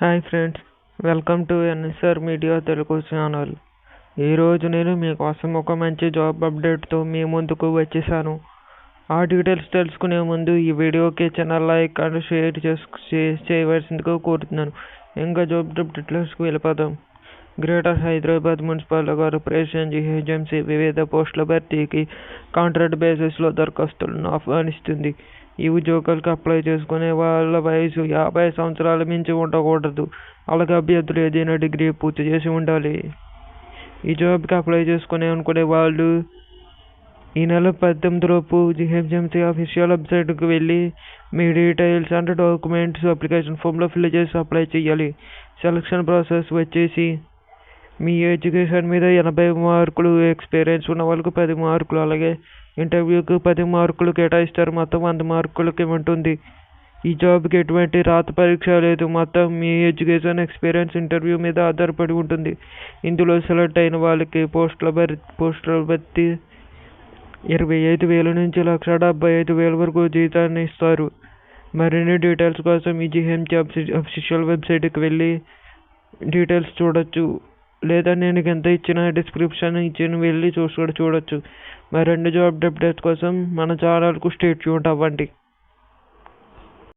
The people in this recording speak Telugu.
Hi friends welcome to N S R media Telugu channel. ఈరోజు నేను మీకోసం ఒక మంచి జాబ్ అప్డేట్తో మీ ముందుకు వచ్చేసాను. ఆ డీటెయిల్స్ తెలుసుకునే ముందు ఈ వీడియోకి చిన్న లైక్ అండ్ షేర్ చేసు చేయవలసిందిగా కోరుతున్నాను. ఇంకా జాబ్ డీటెయిల్స్కి వెళ్ళిపోదాం. Greater Hyderabad municipal corporation G H M C వివిధ పోస్టుల భర్తీకి కాంట్రాక్ట్ బేసిస్లో దరఖాస్తులను ఆహ్వానిస్తుంది. ఈ ఉద్యోగాలకు అప్లై చేసుకునే వాళ్ళ వయసు యాభై సంవత్సరాల మించి ఉండకూడదు. అలాగే అభ్యర్థులు ఏదైనా డిగ్రీ పూర్తి చేసి ఉండాలి. ఈ జాబ్కి అప్లై చేసుకునే అనుకునే వాళ్ళు ఈ నెల పద్దెనిమిదిలోపు G H M C official వెబ్సైట్కి వెళ్ళి మీ డీటెయిల్స్ అండ్ డాక్యుమెంట్స్ అప్లికేషన్ ఫామ్లో ఫిల్ చేసి అప్లై చేయాలి. సెలక్షన్ ప్రాసెస్ వచ్చేసి మీ ఎడ్యుకేషన్ మీద ఎనభై మార్కులు ఎక్స్పీరియన్స్ ఉన్న వాళ్ళకు పది మార్కులు అలాగే ఇంటర్వ్యూకి పది మార్కులు కేటాయిస్తారు. మొత్తం వంద మార్కులకి ఉంటుంది ఈ జాబ్కి ఎటువంటి రాత పరీక్ష లేదు. మొత్తం మీ ఎడ్యుకేషన్ ఎక్స్పీరియన్స్ ఇంటర్వ్యూ మీద ఆధారపడి ఉంటుంది. ఇందులో సెలెక్ట్ అయిన వాళ్ళకి పోస్టుల భర్ పోస్టుల భర్తీ ఇరవై ఐదు వేల నుంచి లక్ష డెబ్బై ఐదు వేల వరకు జీతాన్ని ఇస్తారు. మరిన్ని డీటెయిల్స్ కోసం ఈ జిహెచ్ఎంసీ అఫీషియల్ వెబ్సైట్కి వెళ్ళి డీటెయిల్స్ చూడొచ్చు. లేదా నేను కింద ఇచ్చిన డిస్క్రిప్షన్ ఇచ్చిన వెళ్ళి చూసుకొని చూడొచ్చు. మరిన్ని జాబ్ అప్డేట్స్ కోసం మన ఛానల్కు స్టే ట్యూన్ అవ్వండి.